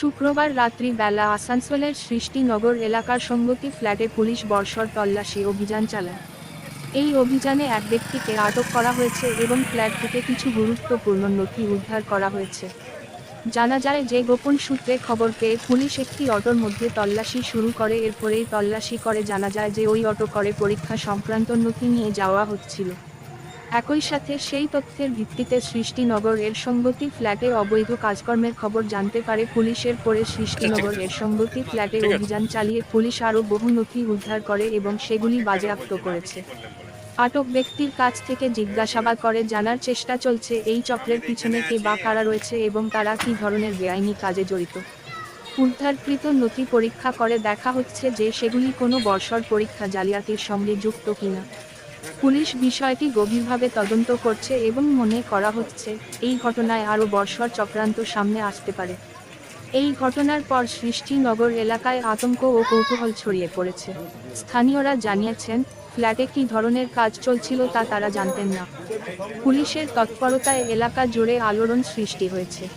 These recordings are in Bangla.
শুক্রবার রাত্রি বেলা আসানসোলের সৃষ্টিনগর এলাকার সঙ্গতি ফ্ল্যাটে পুলিশ বর্ষর তল্লাশি অভিযান চালায়। এই অভিযানে এক ব্যক্তিকে আটক করা হয়েছে এবং ফ্ল্যাট থেকে কিছু গুরুত্বপূর্ণ নথি উদ্ধার করা হয়েছে। জানা যায় যে গোপন সূত্রে খবর পেয়ে পুলিশ একটি অটোর মধ্যে তল্লাশি শুরু করে, এরপরেই তল্লাশি করে। জানা যায় যে ওই অটো করে পরীক্ষা সংক্রান্ত নথি নিয়ে যাওয়া হচ্ছিল। একই সাথে সেই তথ্যের ভিত্তিতে সৃষ্টিনগর এর সঙ্গতি ফ্ল্যাটে অবৈধ কাজকর্মের খবর জানতে পারে পুলিশের পরে সৃষ্টিনগর এর সঙ্গতি ফ্ল্যাটে অভিযান চালিয়ে পুলিশ আরও বহু নথি উদ্ধার করে এবং সেগুলি বাজেয়াপ্ত করেছে। আটক ব্যক্তির কাছ থেকে জিজ্ঞাসাবাদ করে জানার চেষ্টা চলছে এই চক্রের পিছনে কে বা কারা রয়েছে এবং তারা কি ধরনের বেআইনি কাজে জড়িত। উদ্ধারকৃত নথি পরীক্ষা করে দেখা হচ্ছে যে সেগুলি কোনো বর্ষর পরীক্ষা জালিয়াতির সঙ্গে যুক্ত কিনা। পুলিশ বিষয়টি গভীরভাবে তদন্ত করছে এবং মনে করা হচ্ছে, এই ঘটনায় আরও বর্ষর চক্রান্ত সামনে আসতে পারে। এই ঘটনার পর সৃষ্টিনগর এলাকায় আতঙ্ক ও কৌতূহল ছড়িয়ে পড়েছে। স্থানীয়রা জানিয়েছেন, ফ্ল্যাটে কী ধরনের কাজ চলছিল তা তারা জানতেন না। পুলিশের তৎপরতায় এলাকা জুড়ে আলোড়ন সৃষ্টি হয়েছে।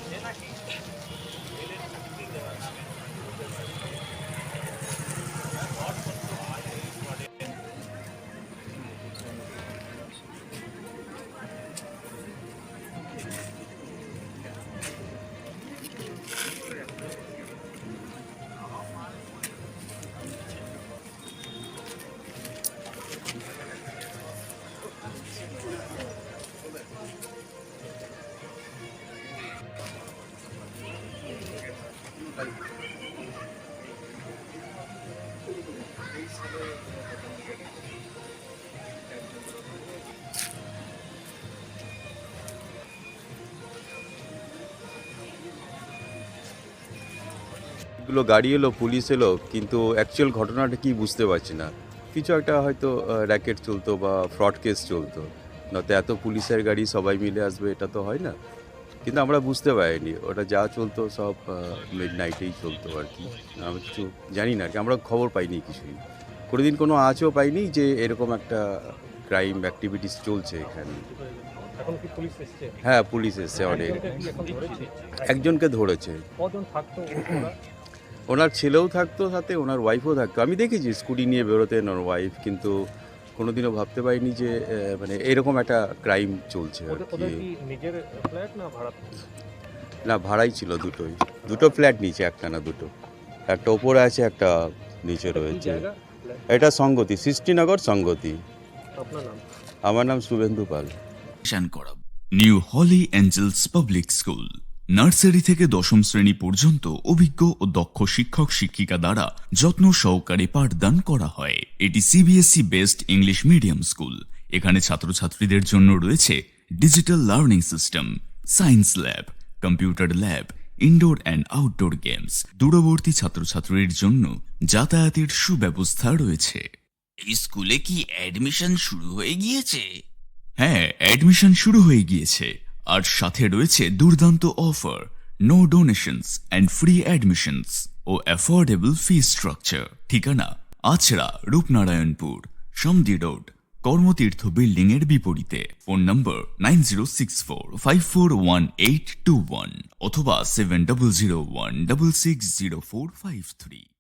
গুলো গাড়ি এলো, পুলিশ এলো, কিন্তু অ্যাকচুয়াল ঘটনাটা কি বুঝতে পারছি না। কিছু একটা হয়তো র্যাকেট চলতো বা ফ্রড কেস চলতো। নয়তো এত পুলিশের গাড়ি সবাই মিলে আসবে, এটা তো হয় না। কিন্তু আমরা বুঝতে পারিনি। ওটা যা চলতো সব মিড নাইটেই চলতো আর কি। আমি কিছু জানি না আর কি। আমরা খবর পাইনি কিছুই। কোনোদিন কোনো আঁচও পাইনি যে এরকম একটা ক্রাইম অ্যাক্টিভিটিস চলছে এখানে। হ্যাঁ পুলিশ এসছে অনেক। একজনকে ধরেছে। ওরা? ওনার ছেলেও থাকতো সাথে ওনার ওয়াইফও থাকতো। আমি দেখেছি স্কুটি নিয়ে বেরোতেন ওনার ওয়াইফ কিন্তু কোনোদিনও ভাবতে পারিনি যে মানে এরকম একটা ক্রাইম চলছে আর কি। নিজের ফ্ল্যাট না ভাড়া না ভাড়াই ছিল দুটোই। দুটো ফ্ল্যাট নিচে একটা না দুটো। একটা ওপরে আছে একটা নিচে রয়েছে। এটা সঙ্গতি সৃষ্টিনগর সঙ্গতি। আমার নাম শুভেন্দু পাল। করাব new holy angels public school nursery থেকে দশম শ্রেণি পর্যন্ত অভিজ্ঞ ও দক্ষ শিক্ষক শিক্ষিকা দ্বারা যত্ন সহকারে পাঠদান করা হয়। এটি CBSE based English medium school এখানে ছাত্রছাত্রীদের জন্য রয়েছে digital learning system science lab computer lab indoor and outdoor games দূরবর্তী ছাত্রছাত্রীর জন্য যাতায়াতের সুব্যবস্থা রয়েছে। এই স্কুলে কি অ্যাডমিশন শুরু হয়ে গিয়েছে? হ্যাঁ অ্যাডমিশন শুরু হয়ে গিয়েছে। আর সাথে রয়েছে দুর্দান্ত offer no donations and free admissions O affordable fee structure ঠিকানা আছড়া, রূপনারায়ণপুর সমদি রোড, কর্মতীর্থ বিল্ডিং এর বিপরীতে। Phone number nine zero six four five four one eight two one অথবা seven double zero one double six zero four five three